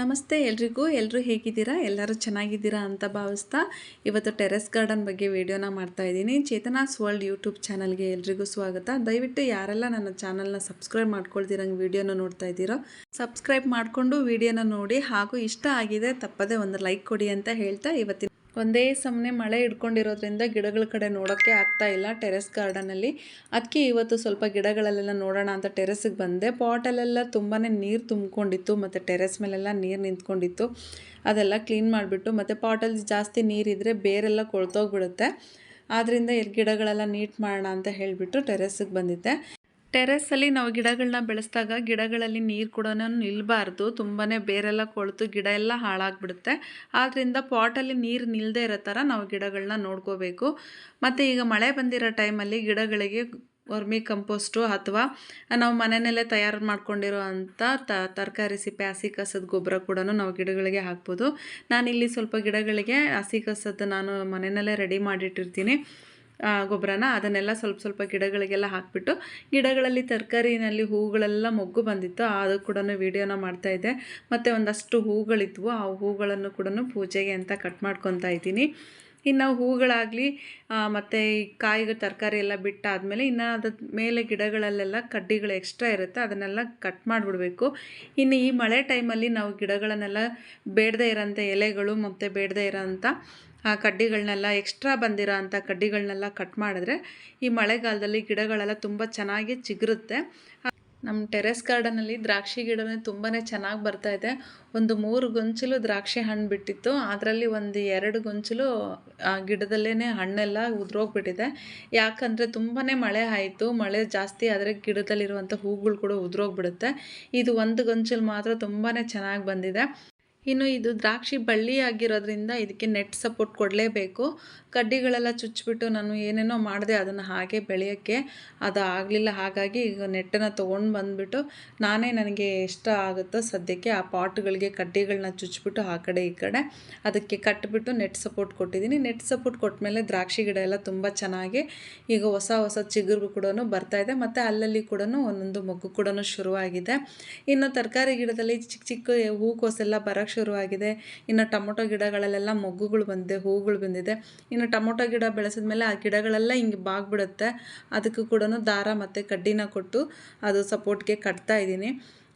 ನಮಸ್ತೆ ಎಲ್ರಿಗೂ ಎಲ್ಲರೂ ಹೇಗಿದ್ದೀರಾ? ಎಲ್ಲರೂ ಚೆನ್ನಾಗಿದ್ದೀರಾ ಅಂತ ಭಾವಿಸ್ತಾ ಇವತ್ತು ಟೆರೆಸ್ ಗಾರ್ಡನ್ ಬಗ್ಗೆ ವಿಡಿಯೋನ ಮಾಡ್ತಾ ಇದ್ದೀನಿ. ಚೇತನಾಸ್ ವರ್ಲ್ಡ್ ಯೂಟ್ಯೂಬ್ ಚಾನಲ್ಗೆ ಎಲ್ರಿಗೂ ಸ್ವಾಗತ. ದಯವಿಟ್ಟು ಯಾರೆಲ್ಲ ನನ್ನ ಚಾನಲ್ನ ಸಬ್ಸ್ಕ್ರೈಬ್ ಮಾಡ್ಕೊಳ್ದಿರಂಗೆ ವಿಡಿಯೋನ ನೋಡ್ತಾ ಇದ್ದೀರೋ, ಸಬ್ಸ್ಕ್ರೈಬ್ ಮಾಡಿಕೊಂಡು ವಿಡಿಯೋನ ನೋಡಿ ಹಾಗೂ ಇಷ್ಟ ಆಗಿದೆ ತಪ್ಪದೇ ಒಂದು ಲೈಕ್ ಕೊಡಿ ಅಂತ ಹೇಳ್ತಾ ಇವತ್ತಿನ ಒಂದೇ ಸಮನೆ ಮಳೆ ಹಿಡ್ಕೊಂಡಿರೋದ್ರಿಂದ ಗಿಡಗಳ ಕಡೆ ನೋಡೋಕ್ಕೆ ಆಗ್ತಾ ಇಲ್ಲ ಟೆರೆಸ್ ಗಾರ್ಡನಲ್ಲಿ. ಅದಕ್ಕೆ ಇವತ್ತು ಸ್ವಲ್ಪ ಗಿಡಗಳಲ್ಲೆಲ್ಲ ನೋಡೋಣ ಅಂತ ಟೆರೆಸ್ಗೆ ಬಂದೆ. ಪಾಟಲ್ಲೆಲ್ಲ ತುಂಬಾ ನೀರು ತುಂಬಿಕೊಂಡಿತ್ತು ಮತ್ತು ಟೆರೆಸ್ ಮೇಲೆಲ್ಲ ನೀರು ನಿಂತ್ಕೊಂಡಿತ್ತು. ಅದೆಲ್ಲ ಕ್ಲೀನ್ ಮಾಡಿಬಿಟ್ಟು ಮತ್ತು ಪಾಟಲ್ಲಿ ಜಾಸ್ತಿ ನೀರಿದ್ದರೆ ಬೇರೆಲ್ಲ ಕೊಳ್ತೋಗ್ಬಿಡುತ್ತೆ. ಆದ್ದರಿಂದ ಗಿಡಗಳೆಲ್ಲ ನೀಟ್ ಮಾಡೋಣ ಅಂತ ಹೇಳಿಬಿಟ್ಟು ಟೆರೆಸ್ಗೆ ಬಂದಿದ್ದೆ. ಟೆರೆಸ್ಸಲ್ಲಿ ನಾವು ಗಿಡಗಳನ್ನ ಬೆಳೆಸಿದಾಗ ಗಿಡಗಳಲ್ಲಿ ನೀರು ಕೂಡ ನಿಲ್ಲಬಾರ್ದು ತುಂಬಾ ಬೇರೆಲ್ಲ ಕೊಳೆತು ಗಿಡ ಎಲ್ಲ ಹಾಳಾಗ್ಬಿಡುತ್ತೆ. ಆದ್ದರಿಂದ ಪಾಟಲ್ಲಿ ನೀರು ನಿಲ್ಲದೆ ಇರೋ ಥರ ನಾವು ಗಿಡಗಳನ್ನ ನೋಡ್ಕೋಬೇಕು. ಮತ್ತು ಈಗ ಮಳೆ ಬಂದಿರೋ ಟೈಮಲ್ಲಿ ಗಿಡಗಳಿಗೆ ವರ್ಮಿ ಕಂಪೋಸ್ಟು ಅಥವಾ ನಾವು ಮನೆಯಲ್ಲೇ ತಯಾರು ಮಾಡ್ಕೊಂಡಿರೋ ಅಂಥ ತರಕಾರಿ ಸಿಪ್ಪೆ, ಹಸಿ ಕಸದ ಗೊಬ್ಬರ ಕೂಡ ನಾವು ಗಿಡಗಳಿಗೆ ಹಾಕ್ಬೋದು. ನಾನಿಲ್ಲಿ ಸ್ವಲ್ಪ ಗಿಡಗಳಿಗೆ ಹಸಿ ಕಸದ್ದು ನಾನು ಮನೆಯಲ್ಲೇ ರೆಡಿ ಮಾಡಿಟ್ಟಿರ್ತೀನಿ. ಗೊಬ್ಬರನ, ಅದನ್ನೆಲ್ಲ ಸ್ವಲ್ಪ ಸ್ವಲ್ಪ ಗಿಡಗಳಿಗೆಲ್ಲ ಹಾಕಿಬಿಟ್ಟು ಗಿಡಗಳಲ್ಲಿ ತರಕಾರಿನಲ್ಲಿ ಹೂಗಳೆಲ್ಲ ಮೊಗ್ಗು ಬಂದಿತ್ತು, ಅದು ಕೂಡ ವೀಡಿಯೋನ ಮಾಡ್ತಾಯಿದ್ದೆ ಮತ್ತು ಒಂದಷ್ಟು ಹೂಗಳಿದ್ವು ಆ ಹೂಗಳನ್ನು ಕೂಡ ಪೂಜೆಗೆ ಅಂತ ಕಟ್ ಮಾಡ್ಕೊತಾ ಇದ್ದೀನಿ. ಇನ್ನು ಹೂಗಳಾಗಲಿ ಮತ್ತು ಈ ಕಾಯಿಗೆ ತರಕಾರಿ ಎಲ್ಲ ಬಿಟ್ಟಾದಮೇಲೆ ಇನ್ನು ಅದ್ರ ಮೇಲೆ ಗಿಡಗಳಲ್ಲೆಲ್ಲ ಕಡ್ಡಿಗಳು ಎಕ್ಸ್ಟ್ರಾ ಇರುತ್ತೆ, ಅದನ್ನೆಲ್ಲ ಕಟ್ ಮಾಡಿಬಿಡಬೇಕು. ಇನ್ನು ಈ ಮಳೆ ಟೈಮಲ್ಲಿ ನಾವು ಗಿಡಗಳನ್ನೆಲ್ಲ ಬೇಡದೇ ಇರೋಂಥ ಎಲೆಗಳು, ಮತ್ತು ಬೇಡದೇ ಇರೋಂಥ ಆ ಕಡ್ಡಿಗಳನ್ನೆಲ್ಲ ಎಕ್ಸ್ಟ್ರಾ ಬಂದಿರೋ ಅಂಥ ಕಡ್ಡಿಗಳನ್ನೆಲ್ಲ ಕಟ್ ಮಾಡಿದ್ರೆ ಈ ಮಳೆಗಾಲದಲ್ಲಿ ಗಿಡಗಳೆಲ್ಲ ತುಂಬ ಚೆನ್ನಾಗಿ ಚಿಗುರುತ್ತೆ. ನಮ್ಮ ಟೆರೆಸ್ ಗಾರ್ಡನಲ್ಲಿ ದ್ರಾಕ್ಷಿ ಗಿಡವೇ ತುಂಬಾ ಚೆನ್ನಾಗಿ ಬರ್ತಾ ಇದೆ. ಒಂದು ಮೂರು ಗೊಂಚಲು ದ್ರಾಕ್ಷಿ ಹಣ್ಣು ಬಿಟ್ಟಿತ್ತು. ಅದರಲ್ಲಿ ಒಂದು ಎರಡು ಗೊಂಚಲು, ಆ ಗಿಡದಲ್ಲೇ ಹಣ್ಣೆಲ್ಲ ಉದುರೋಗ್ಬಿಟ್ಟಿದೆ. ಯಾಕಂದರೆ ತುಂಬಾ ಮಳೆ ಆಯಿತು. ಮಳೆ ಜಾಸ್ತಿ ಆದರೆ ಗಿಡದಲ್ಲಿರುವಂಥ ಹೂಗಳು ಕೂಡ ಉದುರೋಗ್ಬಿಡುತ್ತೆ. ಇದು ಒಂದು ಗೊಂಚಲು ಮಾತ್ರ ತುಂಬಾ ಚೆನ್ನಾಗಿ ಬಂದಿದೆ. ಇನ್ನು ಇದು ದ್ರಾಕ್ಷಿ ಬಳ್ಳಿ ಆಗಿರೋದ್ರಿಂದ ಇದಕ್ಕೆ ನೆಟ್ ಸಪೋರ್ಟ್ ಕೊಡಲೇಬೇಕು. ಕಡ್ಡಿಗಳೆಲ್ಲ ಚುಚ್ಚಿಬಿಟ್ಟು ನಾನು ಏನೇನೋ ಮಾಡಿದೆ ಅದನ್ನು ಹಾಗೆ ಬೆಳೆಯೋಕ್ಕೆ. ಅದು ಆಗಲಿಲ್ಲ ಹಾಗಾಗಿ ಈಗ ನೆಟ್ಟನ್ನು ತೊಗೊಂಡು ಬಂದುಬಿಟ್ಟು ನಾನೇ ನನಗೆ ಇಷ್ಟ ಆಗುತ್ತೋ ಸದ್ಯಕ್ಕೆ ಆ ಪಾಟ್ಗಳಿಗೆ ಕಡ್ಡಿಗಳನ್ನ ಚುಚ್ಚಿಬಿಟ್ಟು ಆ ಕಡೆ ಈ ಕಡೆ ಅದಕ್ಕೆ ಕಟ್ಟಿಬಿಟ್ಟು ನೆಟ್ ಸಪೋರ್ಟ್ ಕೊಟ್ಟಿದ್ದೀನಿ. ನೆಟ್ ಸಪೋರ್ಟ್ ಕೊಟ್ಟ ಮೇಲೆ ದ್ರಾಕ್ಷಿ ಗಿಡ ಎಲ್ಲ ತುಂಬ ಚೆನ್ನಾಗಿ ಈಗ ಹೊಸ ಹೊಸ ಚಿಗುರು ಕೂಡ ಇದೆ ಮತ್ತು ಅಲ್ಲಲ್ಲಿ ಕೂಡ ಒಂದೊಂದು ಮೊಗ್ಗು ಕೂಡ ಶುರುವಾಗಿದೆ. ಇನ್ನು ತರಕಾರಿ ಗಿಡದಲ್ಲಿ ಚಿಕ್ಕ ಚಿಕ್ಕ ಹೂಕೋಸೆಲ್ಲ ಬರೋಕ್ಕೆ ಶುರುವಾಗಿದೆ. ಇನ್ನು ಟೊಮೊಟೊ ಗಿಡಗಳಲ್ಲೆಲ್ಲ ಮೊಗ್ಗುಗಳು ಬಂದಿದೆ ಹೂಗಳು ಬಂದಿದೆ. ಇನ್ನು ಟೊಮೊಟೊ ಗಿಡ ಬೆಳೆಸಿದ ಮೇಲೆ ಆ ಗಿಡಗಳೆಲ್ಲ ಹಿಂಗೆ ಬಾಗ್ಬಿಡುತ್ತೆ. ಅದಕ್ಕೂ ಕೂಡ ದಾರ ಮತ್ತು ಕಡ್ಡಿನ ಕೊಟ್ಟು ಅದು ಸಪೋರ್ಟ್ಗೆ ಕಟ್ತಾ ಇದ್ದೀನಿ.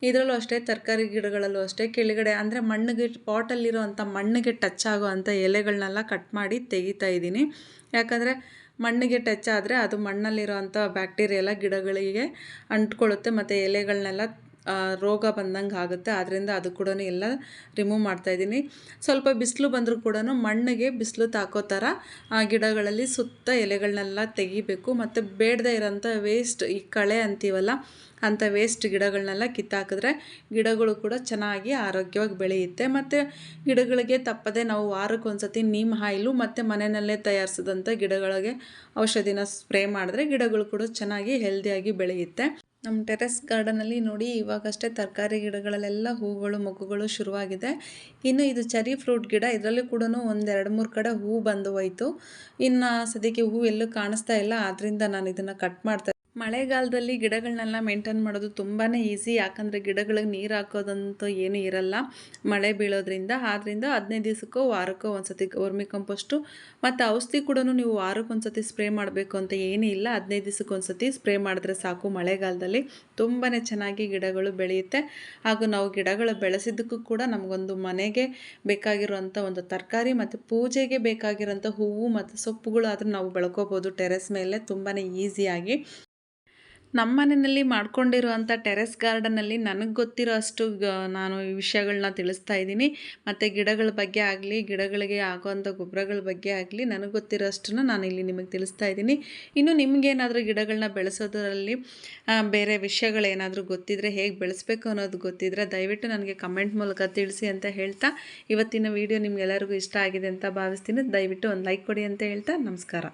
ಇದರಲ್ಲೂ ಅಷ್ಟೇ, ತರಕಾರಿ ಗಿಡಗಳಲ್ಲೂ ಅಷ್ಟೇ, ಕೆಳಗಡೆ ಅಂದರೆ ಮಣ್ಣಿಗೆ ಪಾಟಲ್ಲಿರೋ ಅಂಥ ಮಣ್ಣಿಗೆ ಟಚ್ ಆಗೋ ಅಂಥ ಎಲೆಗಳನ್ನೆಲ್ಲ ಕಟ್ ಮಾಡಿ ತೆಗಿತಾ ಇದ್ದೀನಿ. ಯಾಕಂದರೆ ಮಣ್ಣಿಗೆ ಟಚ್ ಆದರೆ ಅದು ಮಣ್ಣಲ್ಲಿರೋ ಅಂಥ ಬ್ಯಾಕ್ಟೀರಿಯೆಲ್ಲ ಗಿಡಗಳಿಗೆ ಅಂಟ್ಕೊಳ್ಳುತ್ತೆ, ಮತ್ತು ಎಲೆಗಳನ್ನೆಲ್ಲ ರೋಗ ಬಂದಂಗೆ ಆಗುತ್ತೆ. ಆದ್ದರಿಂದ ಅದು ಕೂಡ ಎಲ್ಲ ರಿಮೂವ್ ಮಾಡ್ತಾಯಿದ್ದೀನಿ ಸ್ವಲ್ಪ ಬಿಸಿಲು ಬಂದರೂ ಕೂಡ ಮಣ್ಣಿಗೆ ಬಿಸಿಲು ತಾಕೋ ಥರ ಆ ಗಿಡಗಳಲ್ಲಿ ಸುತ್ತ ಎಲೆಗಳನ್ನೆಲ್ಲ ತೆಗಿಬೇಕು. ಮತ್ತು ಬೇಡದೇ ಇರೋಂಥ ವೇಸ್ಟ್ ಈ ಕಳೆ ಅಂತೀವಲ್ಲ, ಅಂಥ ವೇಸ್ಟ್ ಗಿಡಗಳನ್ನೆಲ್ಲ ಕಿತ್ತಾಕಿದ್ರೆ ಗಿಡಗಳು ಕೂಡ ಚೆನ್ನಾಗಿ ಆರೋಗ್ಯವಾಗಿ ಬೆಳೆಯುತ್ತೆ. ಮತ್ತು ಗಿಡಗಳಿಗೆ ತಪ್ಪದೆ ನಾವು ವಾರಕ್ಕೊಂದ್ಸತಿ ನೀಮ್ ಹಾಯಿಲು, ಮತ್ತು ಮನೆಯಲ್ಲೇ ತಯಾರಿಸಿದಂಥ ಗಿಡಗಳಿಗೆ ಔಷಧಿನ ಸ್ಪ್ರೇ ಮಾಡಿದ್ರೆ ಗಿಡಗಳು ಕೂಡ ಚೆನ್ನಾಗಿ ಹೆಲ್ದಿಯಾಗಿ ಬೆಳೆಯುತ್ತೆ. ನಮ್ಮ ಟೆರೆಸ್ ಗಾರ್ಡನಲ್ಲಿ ನೋಡಿ ಇವಾಗಷ್ಟೇ ತರಕಾರಿ ಗಿಡಗಳಲ್ಲೆಲ್ಲ ಹೂಗಳು ಮೊಗ್ಗುಗಳು ಶುರುವಾಗಿದೆ. ಇನ್ನು ಇದು ಚರಿ ಫ್ರೂಟ್ ಗಿಡ, ಇದರಲ್ಲಿ ಕೂಡ ಒಂದೆರಡು ಮೂರು ಕಡೆ ಹೂ ಬಂದು ಹೋಯಿತು. ಇನ್ನು ಸದ್ಯಕ್ಕೆ ಹೂ ಎಲ್ಲೂ ಕಾಣಿಸ್ತಾ ಇಲ್ಲ ಆದ್ದರಿಂದ ನಾನು ಇದನ್ನು ಕಟ್ ಮಾಡ್ತಾ ಮಳೆಗಾಲದಲ್ಲಿ ಗಿಡಗಳನ್ನೆಲ್ಲ ಮೇಂಟೈನ್ ಮಾಡೋದು ತುಂಬಾ ಈಸಿ, ಯಾಕಂದರೆ ಗಿಡಗಳಿಗೆ ನೀರು ಹಾಕೋದಂತೂ ಏನೂ ಇರಲ್ಲ ಮಳೆ ಬೀಳೋದ್ರಿಂದ. ಆದ್ದರಿಂದ ಹದಿನೈದು ದಿವಸಕ್ಕೋ ವಾರಕ್ಕೋ ಒಂದು ಸತಿ ವರ್ಮಿ ಕಂಪೋಸ್ಟು ಮತ್ತು ಔಷಧಿ ಕೂಡ ನೀವು ವಾರಕ್ಕೆ ಸ್ಪ್ರೇ ಮಾಡಬೇಕು ಅಂತ ಏನೂ ಇಲ್ಲ. ಹದಿನೈದು ದಿವ್ಸಕ್ಕೆ ಸ್ಪ್ರೇ ಮಾಡಿದ್ರೆ ಸಾಕು. ಮಳೆಗಾಲದಲ್ಲಿ ತುಂಬಾ ಚೆನ್ನಾಗಿ ಗಿಡಗಳು ಬೆಳೆಯುತ್ತೆ. ಹಾಗೂ ನಾವು ಗಿಡಗಳು ಬೆಳೆಸಿದ್ದಕ್ಕೂ ಕೂಡ ನಮಗೊಂದು ಮನೆಗೆ ಬೇಕಾಗಿರುವಂಥ ಒಂದು ತರಕಾರಿ ಮತ್ತು ಪೂಜೆಗೆ ಬೇಕಾಗಿರೋಂಥ ಹೂವು ಮತ್ತು ಸೊಪ್ಪುಗಳು ಆದರೂ ನಾವು ಬೆಳ್ಕೋಬೋದು. ಟೆರೆಸ್ ಮೇಲೆ ತುಂಬಾ ಈಸಿಯಾಗಿ. ನಮ್ಮ ಮನೆಯಲ್ಲಿ ಮಾಡ್ಕೊಂಡಿರುವಂಥ ಟೆರೆಸ್ ಗಾರ್ಡನಲ್ಲಿ ನನಗೆ ಗೊತ್ತಿರೋ ಅಷ್ಟು ನಾನು ಈ ವಿಷಯಗಳನ್ನ ತಿಳಿಸ್ತಾ ಇದ್ದೀನಿ. ಮತ್ತು ಗಿಡಗಳ ಬಗ್ಗೆ ಆಗಲಿ, ಗಿಡಗಳಿಗೆ ಆಗೋವಂಥ ಗೊಬ್ಬರಗಳ ಬಗ್ಗೆ ಆಗಲಿ ನನಗೆ ಗೊತ್ತಿರೋ ಅಷ್ಟನ್ನು ನಾನು ಇಲ್ಲಿ ನಿಮಗೆ ತಿಳಿಸ್ತಾ ಇದ್ದೀನಿ. ಇನ್ನು ನಿಮಗೇನಾದರೂ ಗಿಡಗಳನ್ನ ಬೆಳೆಸೋದರಲ್ಲಿ ಬೇರೆ ವಿಷಯಗಳೇನಾದರೂ ಗೊತ್ತಿದ್ದರೆ ಹೇಗೆ ಬೆಳೆಸಬೇಕು ಅನ್ನೋದು ಗೊತ್ತಿದ್ದರೆ ದಯವಿಟ್ಟು ನನಗೆ ಕಮೆಂಟ್ ಮೂಲಕ ತಿಳಿಸಿ ಅಂತ ಹೇಳ್ತಾ ಇವತ್ತಿನ ವಿಡಿಯೋ ನಿಮ್ಗೆಲ್ಲರಿಗೂ ಇಷ್ಟ ಆಗಿದೆ ಅಂತ ಭಾವಿಸ್ತೀನಿ. ದಯವಿಟ್ಟು ಒಂದು ಲೈಕ್ ಕೊಡಿ ಅಂತ ಹೇಳ್ತಾ ನಮಸ್ಕಾರ.